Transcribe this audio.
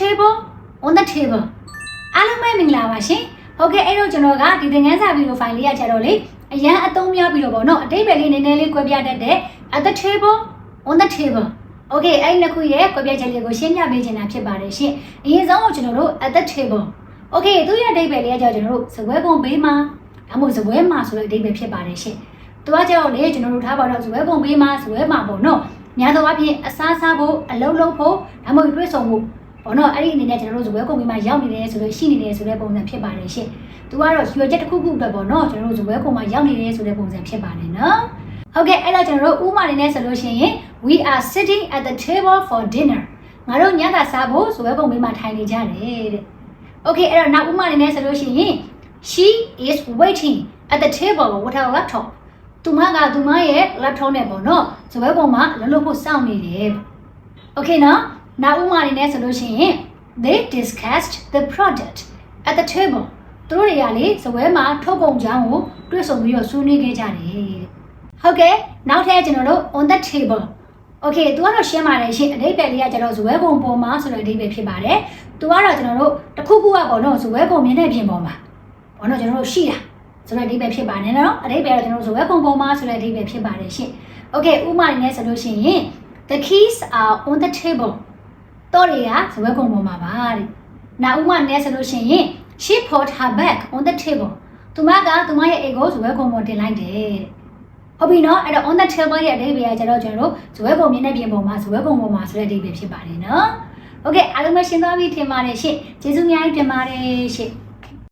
table on the table အားလုံးပဲမင်္ဂလာပါရှင်ဟုတ်ကဲ့အဲ့တော့ကျွန်တော်ကဒီသင်ခန်းစာဗီဒီယိုဖိုင်လေးရကြတော့လေအရန်အသုံးများပြီးတော့ဗောနော်အတိတ်ပဲလေးနည်းနည်းလေးကွဲပြားတတ်တဲ့ at the table on the table Okay အဲ့ဒီနှစ်ခုရဲ့ကွဲပြားချက်လေးကိုရှင်းပြပေးချင်တာဖြစ်ပါတယ်ရှင်အရင်ဆုံးကျွန်တော်တို့ at the table Okay သူရဲ့အတိတ်ပဲလေးကကြောင့်ကျွန်တော်တို့စပွဲပုံဘေးမှာဒါမှမဟုတ်စပွဲမှာဆိုတဲ့အတိတ်ပဲဖြစ်ပါတယ်ရှင်သူကကြောက်လေကျွန်တော်တို့ထားပါတော့စပွဲပုံဘေးမှာစပွဲမှာပေါ့နော်များသောအားဖြင့်အစားစားဖို့အလုံးလုံးဖို့ဒါမှမဟုတ်တွေ့ဆုံဖို့ ဘောနော်အဲ့ဒီအနေနဲ့ကျွန်တော်တို့ဇပွဲကုန်ပြီးမှရောက်နေတယ်ဆိုလို့ရှိနေတယ်ဆိုတဲ့ပုံစံဖြစ်ပါတယ်ရှင့်။သူကတော့ရွှေချက်တစ်ခုခုအတွက်ပေါ့နော်ကျွန်တော်တို့ဇပွဲကုန်မှာရောက်နေတယ်ဆိုတဲ့ပုံစံဖြစ်ပါတယ်နော်။ဟုတ်ကဲ့အဲ့တော့ကျွန်တော်တို့ဥမာနေနဲ့ဆိုလို့ရှိရင် we are sitting at the table for dinner ငါတို့ညစာစားဖို့ဇပွဲကုန်ပြီးမှထိုင်နေကြတယ်တဲ့။ Okay အဲ့တော့နောက်ဥမာနေနဲ့ဆိုလို့ရှိရင် she is waiting at the table with her laptop သူမကသူမရဲ့ laptop နဲ့ပေါ့နော်ဇပွဲကုန်မှာလှုပ်လှုပ်ဖို့စောင့်နေတယ်။ Okay နော် နောက်ဥမာအနေနဲ့ဆိုလို့ရှိရင် they discussed the product at the table သူတို့တွေကလေစပွဲမှာထုတ်ကုန်ကြောင်းကိုတွေ့ဆုံပြီးတော့ဆွေးနွေးခဲ့ကြတယ်ဟုတ်ကဲ့နောက်ထပ်ကျွန်တော်တို့ on the table Okay သူကတော့ရှင်းပါတယ်ရှင်းအဓိပ္ပာယ်လေးကကျတော့ဇွဲကုံပေါ်မှာဆိုတဲ့အဓိပ္ပာယ်ဖြစ်ပါတယ်သူကတော့ကျွန်တော်တို့တစ်ခုခုကပေါ့နော်ဇွဲကုံမြင်တဲ့ပြင်ပေါ်မှာပေါ့နော်ကျွန်တော်တို့ရှိတာဆိုတဲ့အဓိပ္ပာယ်ဖြစ်ပါတယ်နော်အဓိပ္ပာယ်ကတော့ကျွန်တော်တို့ဇွဲကုံပေါ်မှာဆိုတဲ့အဓိပ္ပာယ်ဖြစ်ပါတယ်ရှင်း Okay ဥပမာနဲ့ဆိုလို့ရှိရင် the keys are on the table တော့တွေကဇဝဲကုံပေါ်မှာပါတဲ့။နောက်ဥမာနဲ့ဆိုလို့ရှိရင် she put her bag on the table သူမကသူမရဲ့အိတ်ကိုဇဝဲကုံပေါ်တင်လိုက်တယ်တဲ့။ဟုတ်ပြီနော်အဲ့တော့ on the table ရဲ့အဓိပ္ပာယ်ကကျတော့ကျွန်တော်တို့ဇဝဲကုံမြင်တဲ့ပြင်ပေါ်မှာဇဝဲကုံပေါ်မှာဆိုတဲ့အဓိပ္ပာယ်ဖြစ်ပါတယ်နော်။ဟုတ်ကဲ့အားလုံးပဲရှင်းသွားပြီထင်ပါတယ်ရှင့်။ကျေးဇူးအများကြီးတင်ပါတယ်ရှင့်။